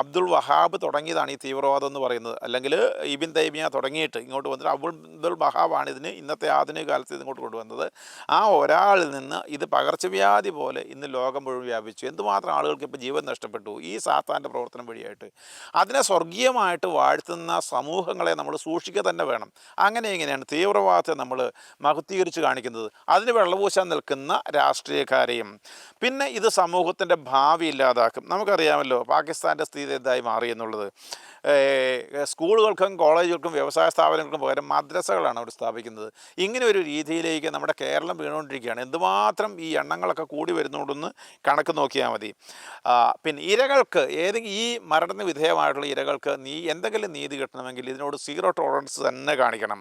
അബ്ദുൾ വഹാബ് തുടങ്ങിയതാണ് ഈ തീവ്രവാദം എന്ന് പറയുന്നത്. അല്ലെങ്കിൽ ഇബിൻ തൈമിയ തുടങ്ങിയിട്ട് ഇങ്ങോട്ട് വന്നിട്ട് അബ്ദുൾ വഹാബാണ് ഇതിന് ഇന്നത്തെ ആധുനിക കാലത്ത് ഇതിങ്ങോട്ട് കൊണ്ടുവന്നത്. ആ ഒരാളിൽ നിന്ന് ഇത് പകർച്ചവ്യാധി പോലെ ഇന്ന് ലോകം മുഴുവൻ വ്യാപിച്ചു. എന്തുമാത്രം ആളുകൾക്ക് ഇപ്പോൾ ജീവൻ നഷ്ടപ്പെട്ടു. ഈ സാത്താന്റെ പ്രവർത്തനം വഴിയായിട്ട്. അതിനെ സ്വർഗീയമായിട്ട് വാഴ്ത്തുന്ന സമൂഹങ്ങളെ നമ്മൾ സൂക്ഷിക്കുക തന്നെ വേണം. അങ്ങനെ ഇങ്ങനെയാണ് തീവ്രവാദത്തെ നമ്മൾ മഹത്വീകരിച്ച് കാണിക്കുന്നത്. അതിന് വെള്ളപൂശാൻ നിൽക്കുന്ന രാഷ്ട്രീയക്കാരെയും. പിന്നെ ഇത് സമൂഹത്തിന്റെ ഭാവി ഇല്ലാതാക്കും. നമുക്കറിയാമല്ലോ പാകിസ്ഥാന്റെ സ്ഥിതി എന്തായി മാറി എന്നുള്ളത്. സ്കൂളുകൾക്കും കോളേജുകൾക്കും വ്യവസായ സ്ഥാപനങ്ങൾക്കും പകരം മദ്രസകളാണ് അവർ സ്ഥാപിക്കുന്നത്. ഇങ്ങനെ ഒരു രീതിയിലേക്ക് നമ്മുടെ കേരളം വീണുകൊണ്ടിരിക്കുകയാണ്. എന്തുമാത്രം ഈ എണ്ണങ്ങളൊക്കെ കൂടി വരുന്നുണ്ടെന്ന് കണക്ക് നോക്കിയാൽ മതി. പിന്നെ ഇരകൾക്ക് ഏതെങ്കിലും ഈ മരണത്തിന് വിധേയമായിട്ടുള്ള ഇരകൾക്ക് നീ എന്തെങ്കിലും നീതി കിട്ടണമെങ്കിൽ ഇതിനോട് സീറോ ടോളറൻസ് തന്നെ കാണിക്കണം.